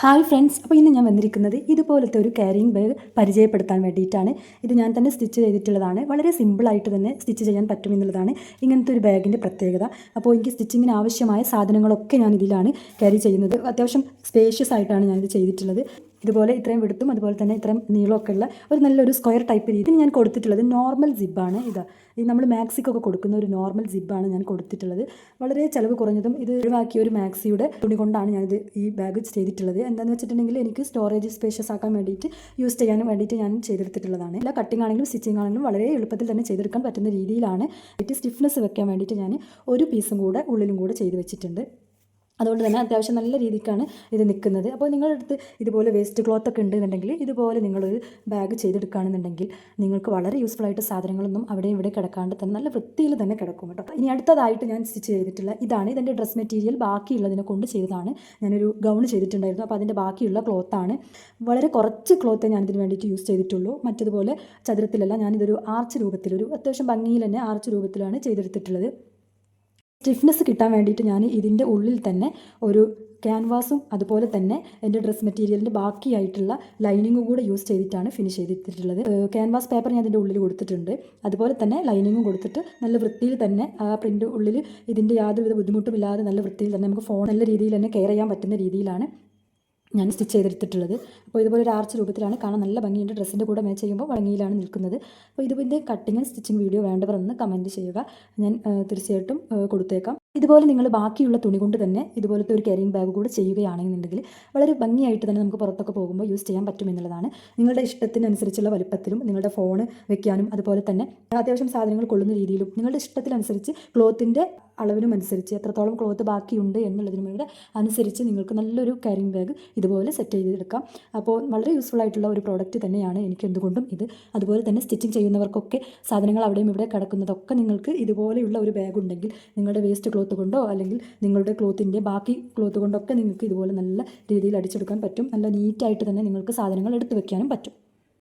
Hi friends അപ്പോൾ ഇന്ന് ഞാൻ വന്നിരിക്കുന്നത് ഇതുപോലത്തെ ഒരു ക്യാരിങ് ബാഗ് പരിചയപ്പെടുത്താൻ വേണ്ടിയിട്ടാണ്. ഇത് ഞാൻ തന്നെ സ്റ്റിച്ച് ചെയ്തിട്ടുള്ളതാണ്. വളരെ സിമ്പിളായിട്ട് തന്നെ സ്റ്റിച്ച് ചെയ്യാൻ പറ്റുമെന്നുള്ളതാണ് ഇങ്ങനത്തെ ഒരു ബാഗിന്റെ പ്രത്യേകത. അപ്പോൾ എനിക്ക് സ്റ്റിച്ചിങ്ങിന് ആവശ്യമായ സാധനങ്ങളൊക്കെ ഞാൻ ഇതിലാണ് ക്യാരി ചെയ്യുന്നത്. അത്യാവശ്യം സ്പേഷ്യസ് ആയിട്ടാണ് ഞാനിത് ചെയ്തിട്ടുള്ളത്. ഇതുപോലെ ഇത്രയും വെടുത്തും അതുപോലെ തന്നെ ഇത്രയും നീളമൊക്കെ ഉള്ള ഒരു നല്ലൊരു സ്ക്വയർ ടൈപ്പ് രീതി ഞാൻ കൊടുത്തിട്ടുള്ളത് നോർമൽ സിബാണ് ഇത്. ഈ നമ്മൾ മാക്സിക്കൊക്കെ കൊടുക്കുന്ന ഒരു നോർമൽ സിബാണ് ഞാൻ കൊടുത്തിട്ടുള്ളത്. വളരെ ചിലവ് കുറഞ്ഞതും ഇത് ഒഴിവാക്കിയ ഒരു മാക്സിയുടെ തുണി കൊണ്ടാണ് ഞാനിത് ഈ ബാഗ് ചെയ്തിട്ടുള്ളത്. എന്താണെന്ന് വെച്ചിട്ടുണ്ടെങ്കിൽ എനിക്ക് സ്റ്റോറേജ് സ്പേഷ്യസ് ആക്കാൻ വേണ്ടിയിട്ട് യൂസ് ചെയ്യാനും വേണ്ടിയിട്ട് ഞാൻ ചെയ്തെടുത്തിട്ടുള്ളതാണ്. എല്ലാ കട്ടിംഗ് ആണെങ്കിലും സ്റ്റിച്ചിങ് ആണെങ്കിലും വളരെ എളുപ്പത്തിൽ തന്നെ ചെയ്തെടുക്കാൻ പറ്റുന്ന രീതിയിലാണ്. സ്റ്റിഫ്നെസ് വെക്കാൻ വേണ്ടിയിട്ട് ഞാൻ ഒരു പീസും കൂടെ ഉള്ളിലും കൂടെ ചെയ്ത് വെച്ചിട്ടുണ്ട്. അതുകൊണ്ട് തന്നെ അത്യാവശ്യം നല്ല രീതിക്കാണ് ഇത് നിൽക്കുന്നത്. അപ്പോൾ നിങ്ങളുടെ അടുത്ത് ഇതുപോലെ വേസ്റ്റ് ക്ലോത്ത് ഒക്കെ ഉണ്ടെന്നുണ്ടെങ്കിൽ ഇതുപോലെ നിങ്ങളൊരു ബാഗ് ചെയ്തെടുക്കുകയാണെന്നുണ്ടെങ്കിൽ നിങ്ങൾക്ക് വളരെ യൂസ്ഫുൾ ആയിട്ട് സാധനങ്ങളൊന്നും അവിടെ ഇവിടെ കിടക്കാണ്ട് തന്നെ നല്ല വൃത്തിയിൽ തന്നെ കിടക്കും കേട്ടോ. ഇനി അടുത്തതായിട്ട് ഞാൻ സ്റ്റിച്ച് ചെയ്തിട്ടുള്ള ഇതാണ്. ഇതിന്റെ ഡ്രസ് മെറ്റീരിയൽ ബാക്കിയുള്ളതിനെ കൊണ്ട് ചെയ്തതാണ്. ഞാനൊരു ഗൗൺ ചെയ്തിട്ടുണ്ടായിരുന്നു. അപ്പോൾ അതിന്റെ ബാക്കിയുള്ള ക്ലോത്താണ് വളരെ കുറച്ച് ക്ലോത്ത് ഞാൻ ഇതിന് വേണ്ടിയിട്ട് യൂസ് ചെയ്തിട്ടുള്ളൂ. മറ്റതുപോലെ ചതുരത്തിലല്ല ഞാനിതൊരു ആർച്ച് രൂപത്തിൽ ഒരു അത്യാവശ്യം ഭംഗിയിൽ തന്നെ ആർച്ച് രൂപത്തിലാണ് ചെയ്തെടുത്തിട്ടുള്ളത്. സ്റ്റിഫ്നെസ് കിട്ടാൻ വേണ്ടിയിട്ട് ഞാൻ ഇതിന്റെ ഉള്ളിൽ തന്നെ ഒരു ക്യാൻവാസും അതുപോലെ തന്നെ എന്റെ ഡ്രസ് മെറ്റീരിയലിന്റെ ബാക്കിയായിട്ടുള്ള ലൈനിങ്ങും കൂടെ യൂസ് ചെയ്തിട്ടാണ് ഫിനിഷ് ചെയ്തിട്ടുള്ളത്. ക്യാൻവാസ് പേപ്പർ ഞാൻ ഇതിന്റെ ഉള്ളിൽ കൊടുത്തിട്ടുണ്ട്. അതുപോലെ തന്നെ ലൈനിങ്ങും കൊടുത്തിട്ട് നല്ല വൃത്തിയിൽ തന്നെ ആ പ്രിന്റ് ഉള്ളിൽ ഇതിന്റെ യാതൊരുവിധ ബുദ്ധിമുട്ടുമില്ലാതെ നല്ല വൃത്തിയിൽ തന്നെ നമുക്ക് ഫോൺ നല്ല രീതിയിൽ തന്നെ കെയർ ചെയ്യാൻ പറ്റുന്ന രീതിയിലാണ് ഞാൻ സ്റ്റിച്ച് ചെയ്തെടുത്തിട്ടുള്ളത് അപ്പോൾ ഇതുപോലെ ഒരു ആർച്ച് രൂപത്തിലാണ് കാണാൻ നല്ല ഭംഗിയുണ്ട്. ഡ്രസ്സിന്റെ കൂടെ മാച്ച് ചെയ്യുമ്പോൾ ഭംഗിയിലാണ് നിൽക്കുന്നത്. അപ്പോൾ ഇതുപോലെ കട്ടിങ് ആൻഡ് സ്റ്റിച്ചിങ് വീഡിയോ വേണ്ടവർ ഒന്ന് കമന്റ് ചെയ്യുക. ഞാൻ തീർച്ചയായിട്ടും കൊടുത്തേക്കാം. ഇതുപോലെ നിങ്ങൾ ബാക്കിയുള്ള തുണി കൊണ്ട് തന്നെ ഇതുപോലത്തെ ഒരു ക്യാരിങ് ബാഗ് കൂടെ ചെയ്യുകയാണെന്നുണ്ടെങ്കിൽ വളരെ ഭംഗിയായിട്ട് തന്നെ നമുക്ക് പുറത്തൊക്കെ പോകുമ്പോൾ യൂസ് ചെയ്യാൻ പറ്റുമെന്നുള്ളതാണ് നിങ്ങളുടെ ഇഷ്ടത്തിനനുസരിച്ചുള്ള വലിപ്പത്തിലും നിങ്ങളുടെ ഫോൺ വെക്കാനും അതുപോലെ തന്നെ അത്യാവശ്യം സാധനങ്ങൾ കൊള്ളുന്ന രീതിയിലും നിങ്ങളുടെ ഇഷ്ടത്തിനനുസരിച്ച് ക്ലോത്തിന്റെ അളവിനും അനുസരിച്ച് എത്രത്തോളം ക്ലോത്ത് ബാക്കിയുണ്ട് എന്നുള്ളതിനും കൂടെ അനുസരിച്ച് നിങ്ങൾക്ക് നല്ലൊരു ക്യാരിങ് ബാഗ് ഇതുപോലെ സെറ്റ് ചെയ്തെടുക്കാം. അപ്പോൾ വളരെ യൂസ്ഫുൾ ആയിട്ടുള്ള ഒരു പ്രോഡക്റ്റ് തന്നെയാണ് എനിക്ക് എന്തുകൊണ്ടും ഇത്. അതുപോലെ തന്നെ സ്റ്റിച്ചിങ് ചെയ്യുന്നവർക്കൊക്കെ സാധനങ്ങൾ അവിടെയും ഇവിടെ കിടക്കുന്നതൊക്കെ നിങ്ങൾക്ക് ഇതുപോലെയുള്ള ഒരു ബാഗ് ഉണ്ടെങ്കിൽ നിങ്ങളുടെ വേസ്റ്റ് ക്ലോത്ത് കൊണ്ടോ അല്ലെങ്കിൽ നിങ്ങളുടെ ക്ലോത്തിന്റെ ബാക്കി ക്ലോത്ത് കൊണ്ടൊക്കെ നിങ്ങൾക്ക് ഇതുപോലെ നല്ല രീതിയിൽ അടിച്ചെടുക്കാൻ പറ്റും. നല്ല നീറ്റായിട്ട് തന്നെ നിങ്ങൾക്ക് സാധനങ്ങൾ എടുത്തു വെക്കാനും പറ്റും.